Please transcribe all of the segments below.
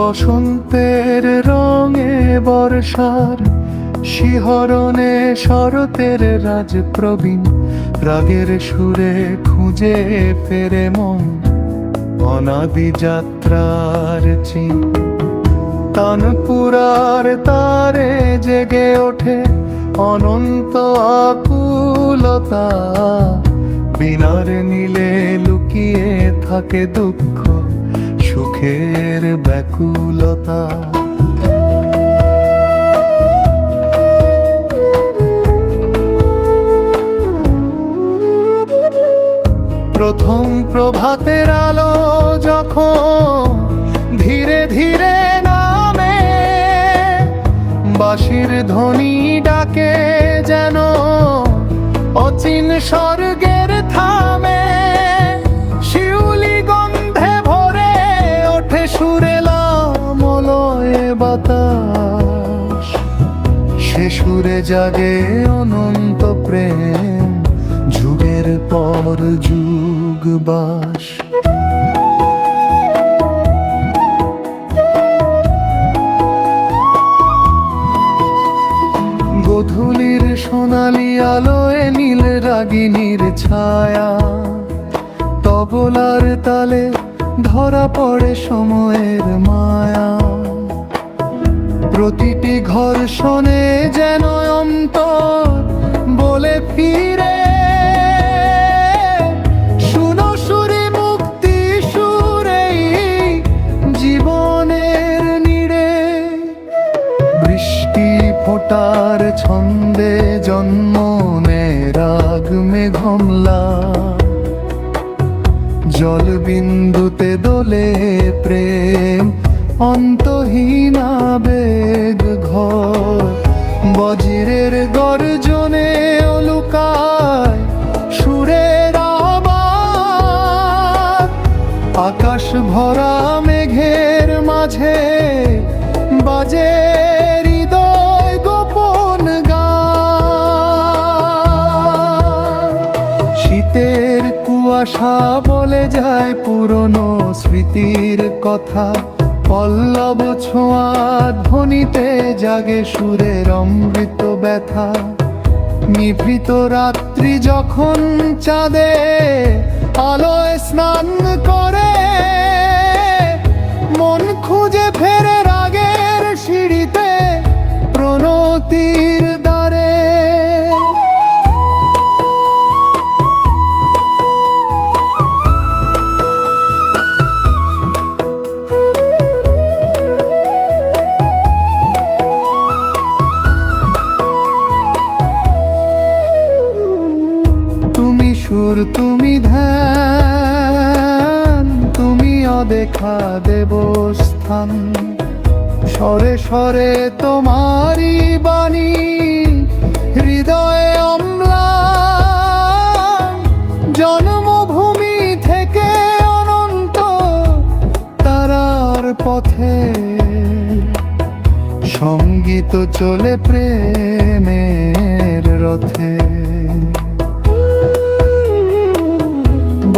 বসন্তের রঙে বর্ষার শিহরণে শরতের রাজ প্রবীণ। রাগের সুরে খুঁজে ফেরে মন, অনাদি যাত্রার চিন। তানপুরার তারে জেগে ওঠে অনন্ত আকুলতা। বিনার নীলে লুকিয়ে থাকে দুঃখ। সুখের ব্যাকুলতা। প্রথম প্রভাতের আলো যখন ধীরে ধীরে নামে, বাঁশির ধ্বনি ডাকে যেন অচিন স্বর্গের থামে জাগে অনন্ত প্রেম, যুগের পর যুগ বাস। গধূলির সোনালি আলোয় নীল রাগিনীর ছায়া, তবলার তালে ধরা পড়ে সময়ের মায়া। প্রতিটি ঘর্ষণে যেন অন্তর বলে ফিরে। শুনো মুক্তি জীবনের বৃষ্টি ফোটার ছন্দে জন্ম নেয় রাগ মেঘমলা জল বিন্দুতে দোলে প্রেম অন্তহীন বেগ ঘর। বজ্রের গর্জনে লুকায় সুরের আবার। আকাশ ভরা মেঘের মাঝে বাজে হৃদয় শীতের কুয়াশা বলে যায় পুরনো স্মৃতির কথা। পল্লব ছোঁয়া ধ্বনিতে জাগে সুরের অমৃত ব্যথা। নিভৃত রাত্রি যখন চাঁদে আলোয় স্নান করে, মন খুঁজে ফেরে ধ্যান তুমি অদেখা দেবস্থান। সরে সরে তোমারি বাণী, হৃদয়ে অম্লান জন্মভূমি থেকে অনন্ত তারার পথে। সংগীত চলে প্রেমের রথে।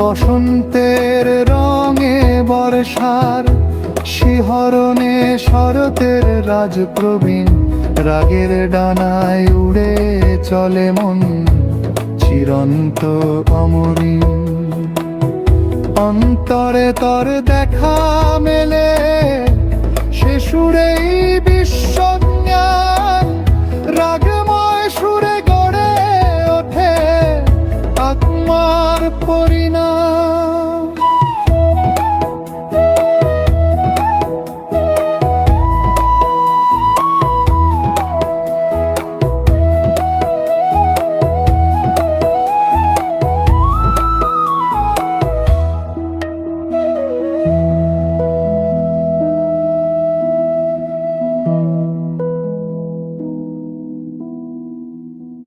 বসন্তের রঙে বর্ষার শিহরণে শরতের রাজ প্রবীণ রাগের ডানায় উড়ে চলে মন চিরন্ত অমরিন অন্তরে তর দেখা মেলে, সে সুরেই